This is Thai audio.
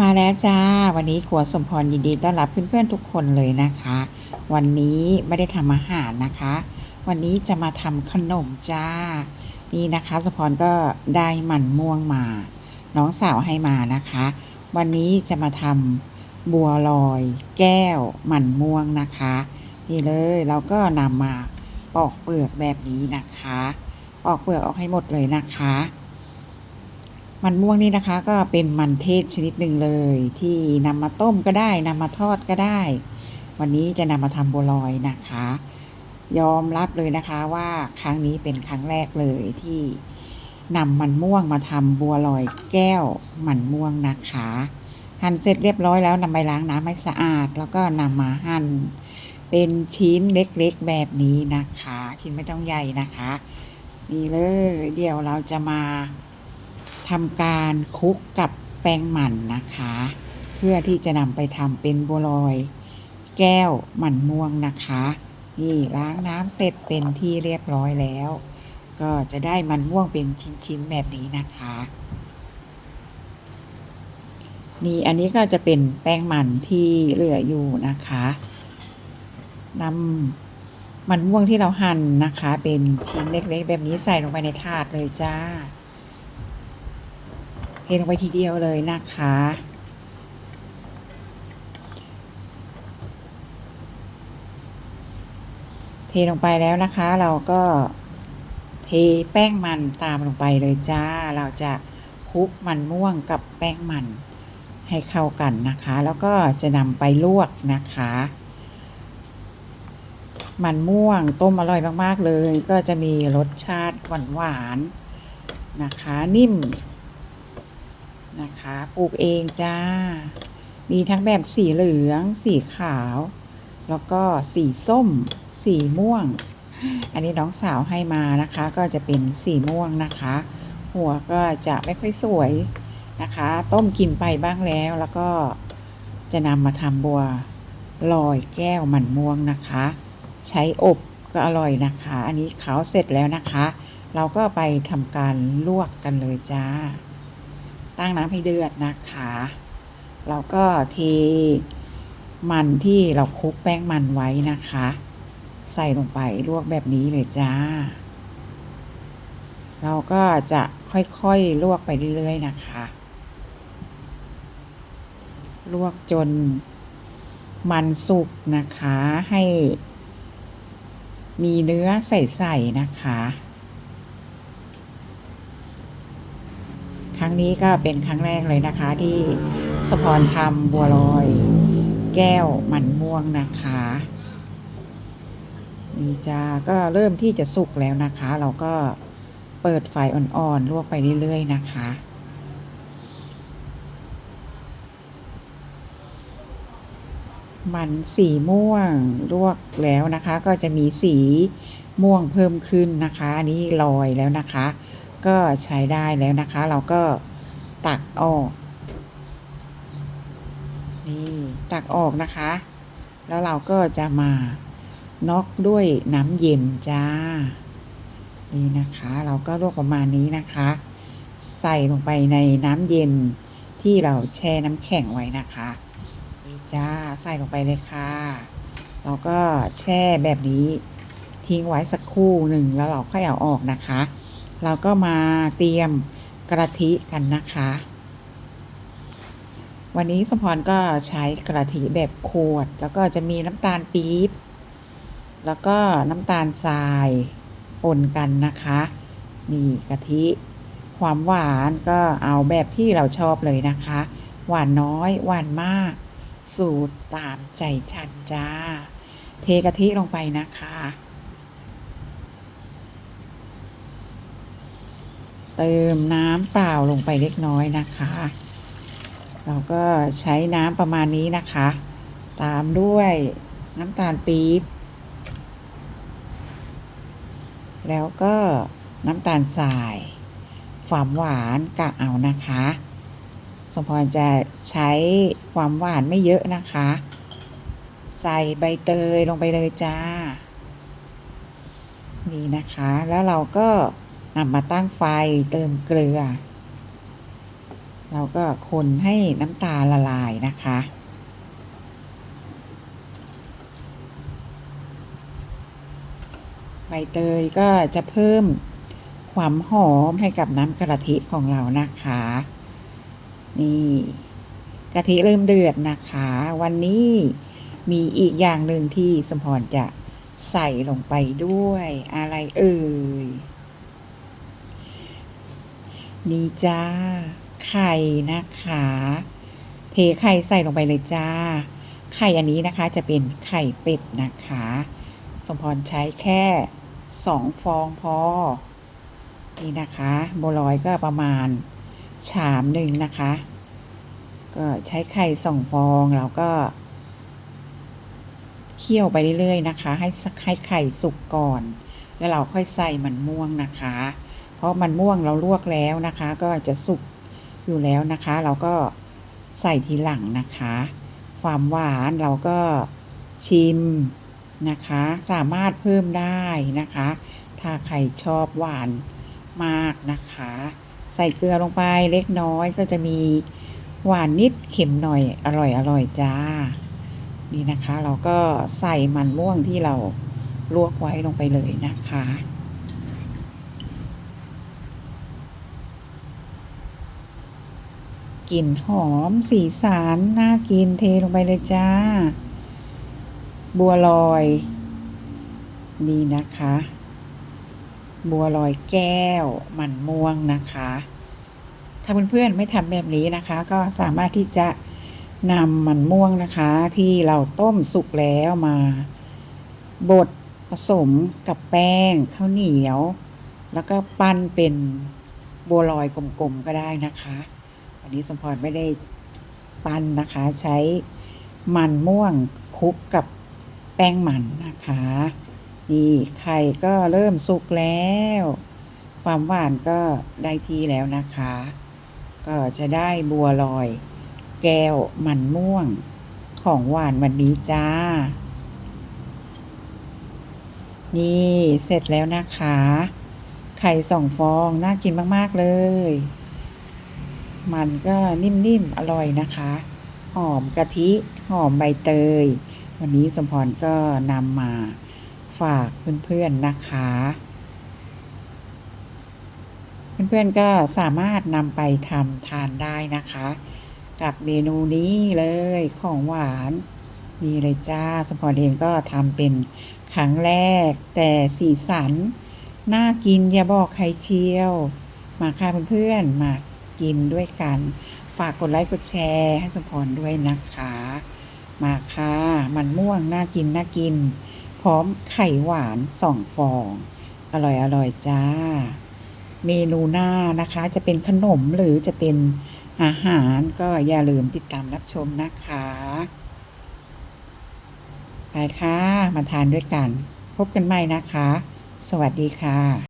มาแล้วจ้า วันนี้ครัวสมพรยินดีต้อนรับเพื่อนๆทุกคนเลยนะคะ วันนี้ไม่ได้ทำอาหารนะคะ วันนี้จะมาทำขนมจ้า นี่นะคะสมพรก็ได้มันม่วงมา น้องสาวให้มานะคะ วันนี้จะมาทำบัวลอย แก้วมันม่วงนะคะ นี่เลยเราก็นำมาปอกเปลือกแบบนี้นะคะ ปอกเปลือกออกให้หมดเลยนะคะ มันม่วงนี่นะคะก็เป็นมันเทศชนิดหนึ่งเลย ที่นำมาต้มก็ได้นำมาทอดก็ได้ วันนี้จะนำมาทำบัวลอยนะคะ ยอมรับเลยนะคะว่าครั้งนี้เป็นครั้งแรกเลยที่นำมันม่วงมาทำบัวลอยแก้วมันม่วงนะคะหั่นเสร็จเรียบร้อยแล้วนำไปล้างน้ำให้สะอาด แล้วก็นำมาหั่นเป็นชิ้นเล็กๆแบบนี้นะคะ ชิ้นไม่ต้องใหญ่นะคะ นี่เลยเดี๋ยวเราจะมา ทำการคลุกกับแป้งหมันนะคะ เพื่อที่จะนำไปทำเป็นบัวลอย แก้วหมันม่วงนะคะ นี่ล้างน้ำเสร็จเป็นที่เรียบร้อยแล้ว ก็จะได้มันม่วงเป็นชิ้นๆแบบนี้นะคะ นี่อันนี้ก็จะเป็นแป้งมันที่เหลืออยู่นะคะนำมันม่วงที่เราหั่นนะคะ เป็นชิ้นเล็กๆ แบบนี้ใส่ลงไปในถาดเลยจ้า ทลงไปทีเดียวเลยนะคะ เทลงไปแล้วนะคะ เราก็เทแป้งมันตามลงไปเลยจ้า เราจะคลุกมันม่วงกับแป้งมันให้เข้ากันนะคะ แล้วก็จะนำไปลวกนะคะ มันม่วงต้มอร่อยมาก ๆ เลย ก็จะมีรสชาติหวานๆนะคะ นิ่ม นะคะปลูกเองจ้า มีทั้งแบบสีเหลือง สีขาว แล้วก็สีส้ม สีม่วง อันนี้น้องสาวให้มานะคะ ก็จะเป็นสีม่วงนะคะ หัวก็จะไม่ค่อยสวยนะคะ ต้มกินไปบ้างแล้วแล้วก็จะนำมาทำบัวลอยแก้วมันม่วงนะคะ ใช้อบก็อร่อยนะคะ อันนี้ขาวเสร็จแล้วนะคะ เราก็ไปทำการลวกกันเลยจ้า ตั้งน้ำให้เดือดนะคะ เราก็เทมันที่เราคลุกแป้งมันไว้นะคะ ใส่ลงไปลวกแบบนี้เลยจ้า เราก็จะค่อยๆลวกไปเรื่อย ๆ นะคะ ลวกจนมันสุกนะคะให้มีเนื้อใสๆนะคะ รั้งนี้ก็เป็นครั้งแรกเลยนะคะ ที่สปอนทำบัวลอย แก้วมันม่วงนะคะนี่จ้าก็เริ่มที่จะสุกแล้วนะคะ เราก็เปิดไฟอ่อนๆลวกไปเรื่อยๆนะคะมันสีม่วงลวกแล้วนะคะ ก็จะมีสีม่วงเพิ่มขึ้นนะคะนนี้ลอยแล้วนะคะ ก็ใช้ได้แล้วนะคะ เราก็ตักออก นี่ตักออกนะคะ แล้วเราก็จะมาน็อกด้วยน้ำเย็นจ้า นี่นะคะ เราก็ลวกประมาณนี้นะคะ ใส่ลงไปในน้ำเย็นที่เราแช่น้ำแข็งไว้นะคะนี่จ้าใส่ลงไปเลยค่ะ เราก็แช่แบบนี้ทิ้งไว้สักครู่หนึ่งแล้วเราค่อยเอาออกนะคะ เราก็มาเตรียมกระทิกันนะคะ วันนี้สมพรก็ใช้กระทิแบบขวด แล้วก็จะมีน้ำตาลปี๊บ แล้วก็น้ำตาลทรายปนกันนะคะมีกะทิความหวานก็เอาแบบที่เราชอบเลยนะคะ หวานน้อย หวานมาก สูตรตามใจฉันจ้า เทกะทิลงไปนะคะ เติมน้ำเปล่าลงไปเล็กน้อยนะคะ เราก็ใช้น้ำประมาณนี้นะคะ ตามด้วยน้ำตาลปี๊บแล้วก็น้ำตาลทรายความหวานกะเอานะคะ สมพรจะใช้ความหวานไม่เยอะนะคะ ใส่ใบเตยลงไปเลยจ้า นี่นะคะ แล้วเราก็ นำมาตั้งไฟเติมเกลือ เราก็คนให้น้ำตาลละลายนะคะ ใบเตยก็จะเพิ่มความหอมให้กับน้ำกะทิของเรานะคะ นี่กะทิเริ่มเดือดนะคะ วันนี้มีอีกอย่างหนึ่งที่สมพรจะใส่ลงไปด้วยอะไรเอ่ย นี่จ้า ไข่นะคะ เทไข่ใส่ลงไปเลยจ้า ไข่อันนี้นะคะจะเป็นไข่เป็ดนะคะ สมพรใช้แค่สองฟองพอ นี่นะคะโบวลอยก็ประมาณชามหนึ่งนะคะ ก็ใช้ไข่สองฟองแล้วก็เคี่ยวไปเรื่อยๆนะคะ ให้ให้ไข่สุกก่อน แล้วเราค่อยใส่มันม่วงนะคะ เพราะมันม่วงเราลวกแล้วนะคะ ก็จะสุกอยู่แล้วนะคะ เราก็ใส่ทีหลังนะคะ ความหวานเราก็ชิมนะคะ สามารถเพิ่มได้นะคะ ถ้าใครชอบหวานมากนะคะ ใส่เกลือลงไปเล็กน้อยก็จะมีหวานนิดเค็มหน่อยอร่อยอร่อยจ้า นี่นะคะ เราก็ใส่มันม่วงที่เราลวกไว้ลงไปเลยนะคะ กลิ่นหอม สีสันน่ากินเทลงไปเลยจ้า บัวลอย นี่นะคะ บัวลอยแก้วมันม่วงนะคะ ถ้าเพื่อนๆไม่ทำแบบนี้นะคะ ก็สามารถที่จะนำมันม่วงนะคะ ที่เราต้มสุกแล้วมาบดผสมกับแป้งข้าวเหนียว แล้วก็ปั้นเป็นบัวลอยกลมๆก็ได้นะคะ วันนี้สมพรไม่ได้ปั้นนะคะ ใช้มันม่วงคลุกกับแป้งมันนะคะ นี่ไข่ก็เริ่มสุกแล้ว ความหวานก็ได้ที่แล้วนะคะ ก็จะได้บัวลอย แก้วมันม่วงของหวานวันนี้จ้า นี่เสร็จแล้วนะคะ ไข่สองฟอง น่ากินมาก ๆ เลย มันก็นิ่มๆ อร่อยนะคะ หอมกะทิ หอมใบเตย วันนี้สมพรก็นำมาฝากเพื่อนๆนะคะ เพื่อนๆก็สามารถนำไปทำทานได้นะคะ กับเมนูนี้เลยของหวานนี่เลยจ้าสมพรเองก็ทำเป็นครั้งแรก แต่สีสัน น่ากินอย่าบอกใครเชียว มาค่ะเพื่อนๆมา กินด้วยกัน ฝากกดไลค์กดแชร์ให้สมพรด้วยนะคะ มาค่ะ มันม่วงน่ากินน่ากิน พร้อมไข่หวานสองฟอง อร่อยอร่อยจ้า เมนูหน้านะคะจะเป็นขนมหรือจะเป็นอาหารก็อย่าลืมติดตามรับชมนะคะไปค่ะ มาทานด้วยกัน พบกันใหม่นะคะ สวัสดีค่ะ